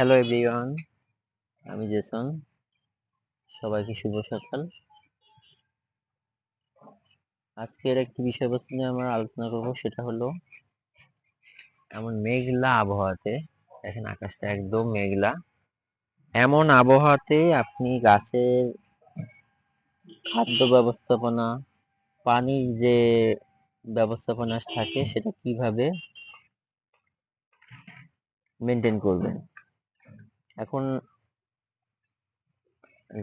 Hello everyone আমি Jason. সবাইকে শুভ সকাল। আজকের একটি বিষয়বস্তু নিয়ে আমরা আলোচনা করব, সেটা হলো এমন মেঘলা আবহাওয়াতে, দেখেন আকাশটা একদম মেঘলা, এমন আবহাওয়াতে আপনি গাছের খাদ্য ব্যবস্থাপনা, পানির যে ব্যবস্থাপনা থাকে, সেটা কীভাবে মেনটেন করবেন? এখন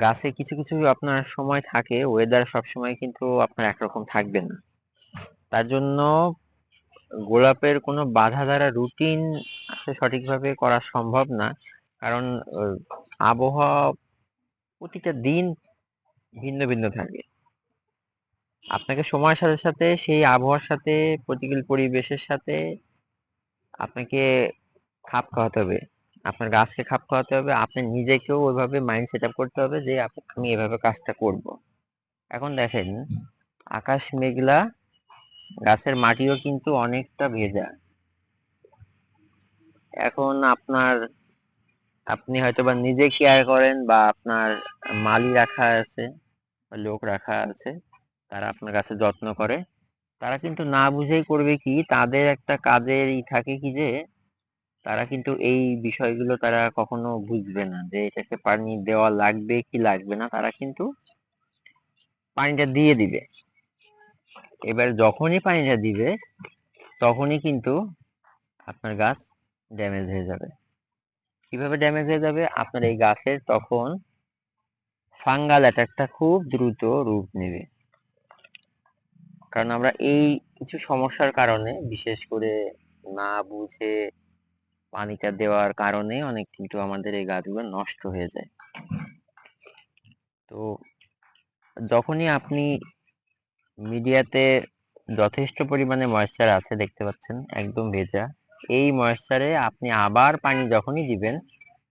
গাছে কিছু কিছু আপনার সময় থাকে ওয়েদার সব সময় কিন্তু আপনার একরকম থাকবে না। তার জন্য গোলাপের কোনো বাধা দ্বারা রুটিন আসলে সঠিকভাবে করা সম্ভব না। কারণ আবহাওয়া প্রতিটা দিন ভিন্ন ভিন্ন থাকে। আপনাকে সময়ের সাথে সাথে সেই আবহাওয়ার সাথে, প্রতিকূল পরিবেশের সাথে আপনাকে খাপ খাওয়াতে হবে। আপনার গাছকে খাপ খাওয়াতে হবে, আপনি নিজেকেও ওইভাবে মাইন্ড সেট আপ করতে হবে যে আমি এভাবে কাজটা করব। এখন দেখেন, আকাশ মেঘলা, গাছের মাটিও কিন্তু অনেকটা ভেজা। এখন আপনার, আপনি হয়তো বা নিজে কেয়ার করেন বা আপনার মালি রাখা আছে লোক রাখা আছে, তারা আপনার কাছে যত্ন করে। তারা কিন্তু না বুঝেই করবে কি, তাদের একটা কাজের ই থাকে কি যে তারা কিন্তু এই বিষয়গুলো তারা কখনো বুঝবে না যে এটাকে পানি দেওয়া লাগবে কি লাগবে না, তারা কিন্তু পানিটা দিয়ে দিবে। এবার যখনই পানিটা দিবে, তখনই কিন্তু আপনার গাছ ড্যামেজ হয়ে যাবে। কীভাবে ড্যামেজ হয়ে যাবে? আপনার এই গাছের তখন ফাঙ্গাল অ্যাটাকটা খুব দ্রুত রূপ নেবে। কারণ আমরা এই কিছু সমস্যার কারণে, বিশেষ করে না বুঝে পানিটা দেওয়ার কারণে অনেক কিন্তু আমাদের এই গাছগুলো নষ্ট হয়ে যায়। তো যখনই আপনি মিডিয়াতে যথেষ্ট পরিমাণে ময়েশ্চার আছে দেখতে পাচ্ছেন, একদম ভেজা, এই ময়েশ্চারে আপনি আবার পানি যখনই দিবেন,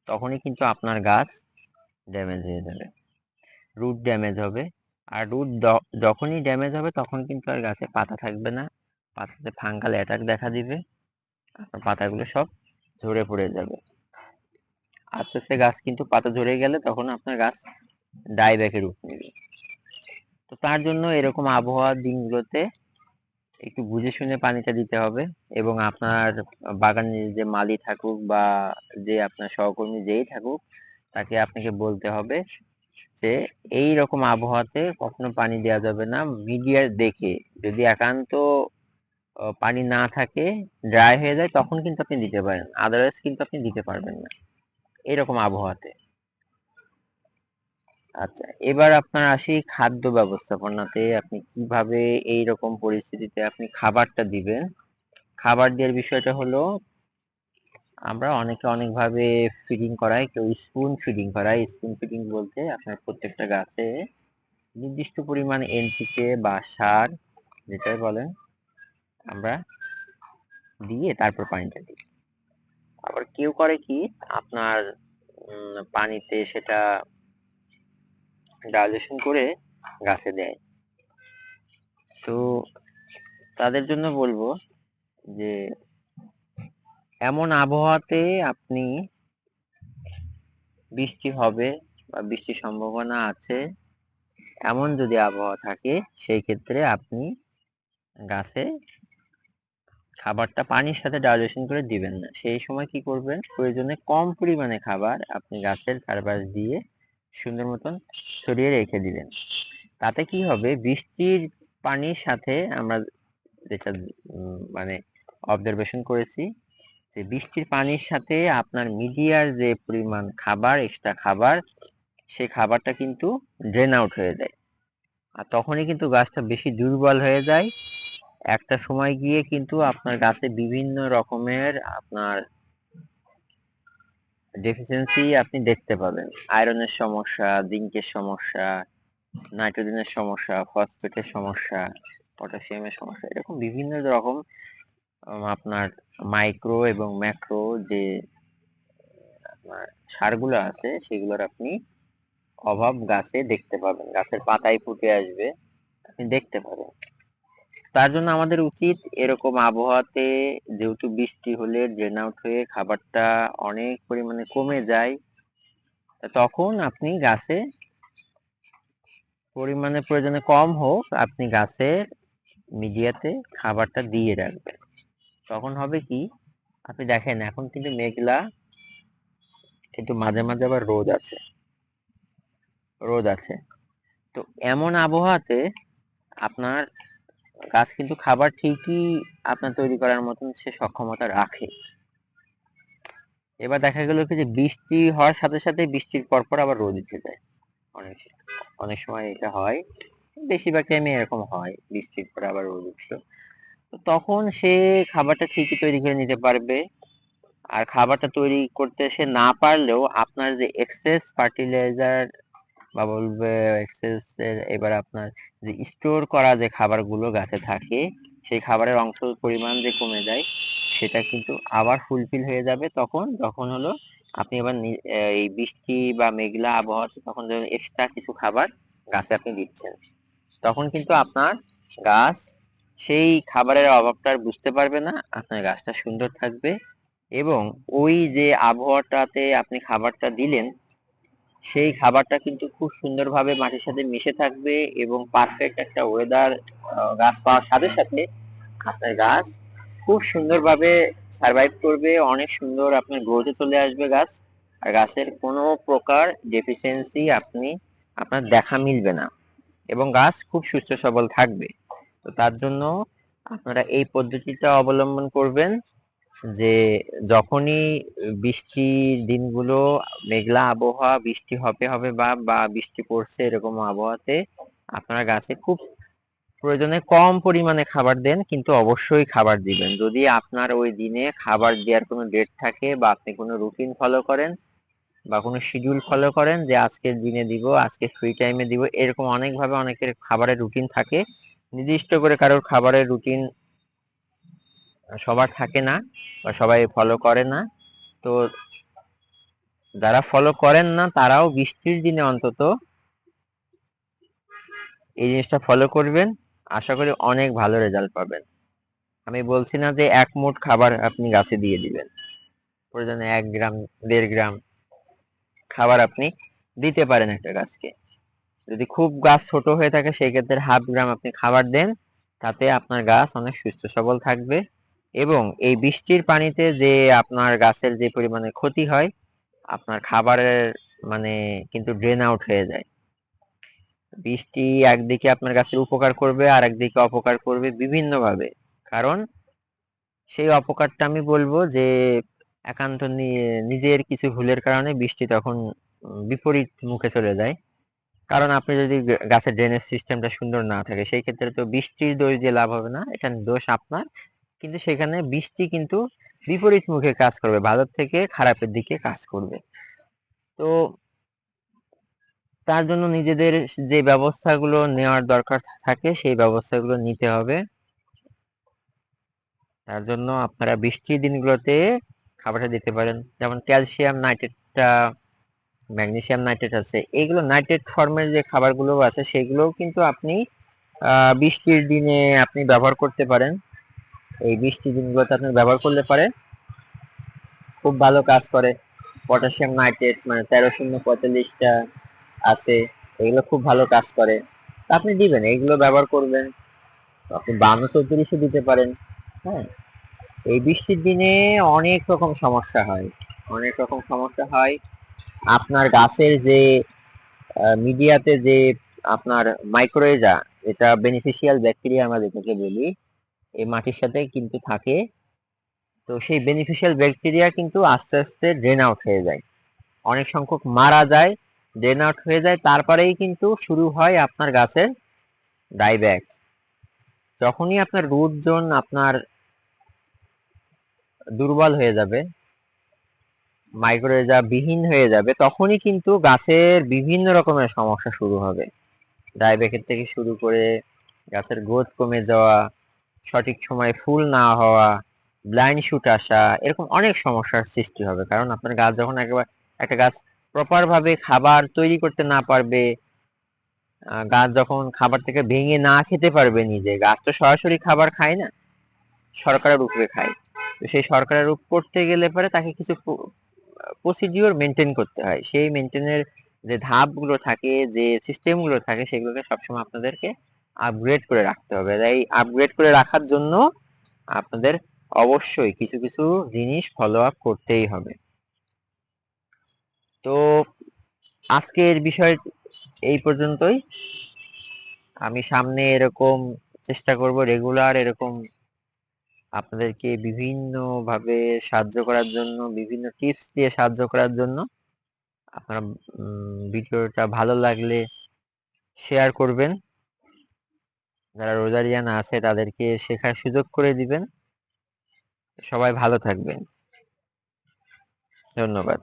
তখনই কিন্তু আপনার গাছ ড্যামেজ হয়ে যাবে। রুট ড্যামেজ হবে, আর রুট যখনই ড্যামেজ হবে তখন কিন্তু আর গাছে পাতা থাকবে না। পাতাতে ফাঙ্গাল অ্যাটাক দেখা দিবে পাতাগুলো সব ঝরে পড়ে যাবে। আস্তে আস্তে গাছ কিন্তু পাতা ঝরে গেলে তখন আপনার গাছ ডাইব্যাকে রূপ নেবে। তো তার জন্য এরকম আবহাওয়ার দিনগুলোতে একটু বুঝে শুনে পানিটা দিতে হবে এবং আপনার বাগানের যে মালি থাকুক বা যে আপনার সহকর্মী যেই থাকুক, তাকে আপনাকে বলতে হবে যে এই রকম আবহাওয়াতে কখনো পানি দেওয়া যাবে না। মিডিয়ার দেখে, যদি একান্ত পানি না থাকে ড্রাই হয়ে যায়, তখন কিন্তু আপনি দিতে পারেন। আদারওয়াইজ কিন্তু আপনি দিতে পারবেন না। এরকম আবহাওয়াতে। আচ্ছা এবার আপনার আসি খাদ্য ব্যবস্থাপনাতে। আপনি কীভাবে এই রকম পরিস্থিতিতে আপনি খাবারটা দিবেন? খাবার দেওয়ার বিষয়টা হলো, আমরা অনেকে অনেকভাবে ফিডিং করাই, কেউ স্পুন ফিডিং করায়। স্পুন ফিডিং বলতে আপনার প্রত্যেকটা গাছে নির্দিষ্ট পরিমাণ এনপিকে বা সার, যেটাই বলেন আমরা দিয়ে তারপর পানিটা দিই। আবার কেউ করে কি, আপনার পানিতে সেটা ডাইলেশন করে গাছে দেয়। তো তাদের জন্য বলব যে, এমন আবহাওয়াতে আপনি বৃষ্টি হবে বা বৃষ্টির সম্ভাবনা আছে, এমন যদি আবহাওয়া থাকে, সেই ক্ষেত্রে আপনি গাছে খাবারটা পানির সাথে ডাইলেশন করে দিবেন না। সেই সময় কি করবেন? প্রয়োজনে কম পরিমাণে খাবার আপনি গাছের চারপাশ দিয়ে সুন্দর মতন ছড়িয়ে রেখে দিবেন। তাতে কি হবে? বৃষ্টির পানির সাথে আমরা যেটা মানে অবজারভেশন করেছি, যে বৃষ্টির পানির সাথে আপনার মিডিয়ার যে পরিমাণ খাবার এক্সট্রা খাবার, সেই খাবারটা কিন্তু ড্রেন আউট হয়ে যায়। আর তখনই কিন্তু গাছটা বেশি দুর্বল হয়ে যায়। একটা সময় গিয়ে কিন্তু আপনার গাছে বিভিন্ন রকমের আপনার ডেফিসিয়েন্সি আপনি দেখতে পাবেন। আয়রনের সমস্যা জিঙ্কের সমস্যা নাইট্রোজেনের সমস্যা ফসফেটের সমস্যা পটাশিয়ামের সমস্যা, এরকম বিভিন্ন রকম আপনার মাইক্রো এবং ম্যাক্রো যে, আপনার সারগুলো আছে, সেগুলোর আপনি অভাব গাছে দেখতে পাবেন। গাছের পাতায় ফুটে আসবে, আপনি দেখতে পাবেন। তার জন্য আমাদের উচিত এরকম আবহাওয়াতে যেহেতু বৃষ্টি হলে ড্রেন আউট হয়ে খাবারটা অনেক পরিমাণে কমে যায় তখন আপনি গাছে পরিমাণে প্রয়োজনে কম হোক, আপনি গাছের মিডিয়াতে খাবারটা দিয়ে রাখবেন। তখন হবে কি, আপনি দেখেন এখন কিন্তু মেঘলা, কিন্তু মাঝে মাঝে আবার রোদ আছে। রোদ আছে। তো এমন আবহাওয়াতে আপনার গাছ কিন্তু খাবার ঠিকই আপনার তৈরি করার মতন সে সক্ষমতা রাখে। এবার দেখা গেল কি যে বৃষ্টি হওয়ার সাথে সাথে বৃষ্টির পরপর আবার রোদ উঠে যায়। অনেক অনেক সময় এটা হয় বেশিরভাগ টাইমে এরকম হয়, বৃষ্টির পর আবার রোদ উঠল তখন সে খাবারটা ঠিকই তৈরি করে নিতে পারবে। আর খাবারটা তৈরি করতে সে না পারলেও আপনার যে এক্সেস ফার্টিলাইজার বা বলবে এক্সেস এর এবার আপনার যে স্টোর করা যে খাবারগুলো গাছে থাকে, সেই খাবারের অংশ পরিমাণ যে কমে যায়, সেটা কিন্তু আবার ফুলফিল হয়ে যাবে তখন, যখন হলো আপনি এবার এই বৃষ্টি বা মেঘলা আবহাওয়াতে তখন যখন এক্সট্রা কিছু খাবার গাছে আপনি দিচ্ছেন, তখন কিন্তু আপনার গাছ সেই খাবারের অভাবটা বুঝতে পারবে না, আপনার গাছটা সুন্দর থাকবে এবং ওই যে আবহাওয়াটাতে আপনি খাবারটা দিলেন সেই খাবারটা কিন্তু খুব সুন্দরভাবে মাটির সাথে মিশে থাকবে এবং পারফেক্ট একটা ওয়েদার গাছ পাওয়ার সাথে সাথে আপনার গাছ খুব সুন্দরভাবে সার্ভাইভ করবে। অনেক সুন্দর আপনার গ্রোথে চলে আসবে গাছ। আর গাছের কোনো প্রকার ডেফিসিয়েন্সি আপনি আপনার দেখা মিলবে না এবং গাছ খুব সুস্থ সবল থাকবে। তো তার জন্য আপনারা এই পদ্ধতিটা অবলম্বন করবেন। যে যখনই বৃষ্টির দিনগুলো, মেঘলা আবহাওয়া, বৃষ্টি হবে হবে বা বা বৃষ্টি পড়ছে এরকম আবহাওয়াতে আপনার গাছে খুব প্রয়োজনে কম পরিমাণে খাবার দেন, কিন্তু অবশ্যই খাবার দিবেন। যদি আপনার ওই দিনে খাবার দেওয়ার কোনো ডেট থাকে বা আপনি কোনো রুটিন ফলো করেন বা কোনো শিডিউল ফলো করেন যে আজকের দিনে দিব, আজকে ফ্রি টাইমে দিব, এরকম অনেকভাবে অনেকের খাবারের রুটিন থাকে। নির্দিষ্ট করে কারোর খাবারের রুটিন সবার থাকে না বা সবাই ফলো করে না। তো যারা ফলো করেন না, তারাও বৃষ্টির দিনে অন্তত এই জিনিসটা ফলো করবেন। আশা করি অনেক ভালো রেজাল্ট পাবেন। আমি বলছি না যে এক মুঠ খাবার আপনি গাছে দিয়ে দিবেন। প্রয়োজনে এক গ্রাম, দেড় গ্রাম খাবার আপনি দিতে পারেন একটা গাছকে। যদি খুব গাছ ছোট হয়ে থাকে সেই ক্ষেত্রে হাফ গ্রাম আপনি খাবার দেন, তাতে আপনার গাছ অনেক সুস্থ সবল থাকবে। এবং এই বৃষ্টির পানিতে যে আপনার গাছের যে পরিমাণে ক্ষতি হয়, আপনার খাবারের মানে কিন্তু ড্রেন আউট হয়ে যায়। বৃষ্টি একদিকে আপনার গাছের উপকার করবে আর একদিকে অপকার করবে বিভিন্নভাবে। কারণ সেই অপকারটা আমি বলব যে, একান্ত নিজের কিছু ভুলের কারণে বৃষ্টি তখন বিপরীত মুখে চলে যায়। কারণ আপনি যদি গাছের ড্রেনেজ সিস্টেমটা সুন্দর না থাকে, সেই ক্ষেত্রে তো বৃষ্টির দোষ দিয়ে লাভ হবে না এটা দোষ আপনার। কিন্তু সেখানে বৃষ্টি কিন্তু বিপরীত মুখে কাজ করবে ভালোর থেকে খারাপের দিকে কাজ করবে। তো তার জন্য নিজেদের যে ব্যবস্থাগুলো নেওয়ার দরকার থাকে, সেই ব্যবস্থাগুলো নিতে হবে। তার জন্য আপনারা বৃষ্টির দিনগুলোতে খাবারটা দিতে পারেন। যেমন ক্যালসিয়াম নাইট্রেটটা, ম্যাগনেসিয়াম নাইট্রেট আছে এইগুলো নাইট্রেট ফর্মের যে খাবারগুলো আছে, সেগুলোও কিন্তু আপনি বৃষ্টির দিনে আপনি ব্যবহার করতে পারেন। এই বৃষ্টির দিনগুলোতে আপনি ব্যবহার করলে পারে খুব ভালো কাজ করে। পটাশিয়াম নাইট্রেট মানে তেরো শূন্য পঁয়তাল্লিশটা আছে, এগুলো খুব ভালো কাজ করে। আপনি দিবেন, এইগুলো ব্যবহার করবেন। আপনি বান্ন চৌত্রিশও দিতে পারেন হ্যাঁ। এই বৃষ্টির দিনে অনেক রকম সমস্যা হয়, অনেক রকম সমস্যা হয়। আপনার গাছের যে মিডিয়াতে যে আপনার মাইক্রোয়েজা এটা বেনিফিশিয়াল ব্যাকটেরিয়া আমরা যেটাকে বলি এই মাটির সাথে কিন্তু থাকে। তো সেই বেনিফিশিয়াল ব্যাকটেরিয়া কিন্তু আস্তে আস্তে ড্রেন আউট হয়ে যায়। অনেক সংখ্যক মারা যায় ড্রেন আউট হয়ে যায়, তারপরেই কিন্তু শুরু হয় আপনার গাছের ডাইব্যাক যখনই আপনার রুট জোন আপনার দুর্বল হয়ে যাবে মাইক্রোরেজা বিহীন হয়ে যাবে, তখনই কিন্তু গাছের বিভিন্ন রকমের সমস্যা শুরু হবে। ডাইব্যাকের থেকে শুরু করে গাছের গ্রোথ কমে যাওয়া সঠিক সময়ে ফুল না হওয়া ব্লাইন্ড শুট আসা, এরকম অনেক সমস্যার সৃষ্টি হবে। কারণ আপনার গাছ যখন একেবারে, একটা গাছ প্রপার ভাবে খাবার তৈরি করতে না পারবে গাছ যখন খাবার থেকে ভেঙে না খেতে পারবে নিজে, গাছ তো সরাসরি খাবার খায় না, সরকারের উপরে খায়। তো সেই সরকারের রূপ করতে গেলে পরে তাকে কিছু প্রসিডিওর মেনটেন করতে হয়। সেই মেনটেনের যে ধাপগুলো থাকে, যে সিস্টেমগুলো থাকে, সেগুলোকে সবসময় আপনাদেরকে আপগ্রেড করে রাখতে হবে। তাই আপগ্রেড করে রাখার জন্য আপনাদের অবশ্যই কিছু কিছু জিনিস ফলো আপ করতেই হবে। তো আজকের বিষয় এই পর্যন্তই। আমি সামনে এরকম চেষ্টা করব রেগুলার এরকম আপনাদেরকে বিভিন্ন ভাবে সাহায্য করার জন্য, বিভিন্ন টিপস দিয়ে সাহায্য করার জন্য। আপনারা ভিডিওটা ভালো লাগলে শেয়ার করবেন। যারা রোজারিয়ান আছে তাদেরকে শেখার সুযোগ করে দিবেন। সবাই ভালো থাকবেন। ধন্যবাদ।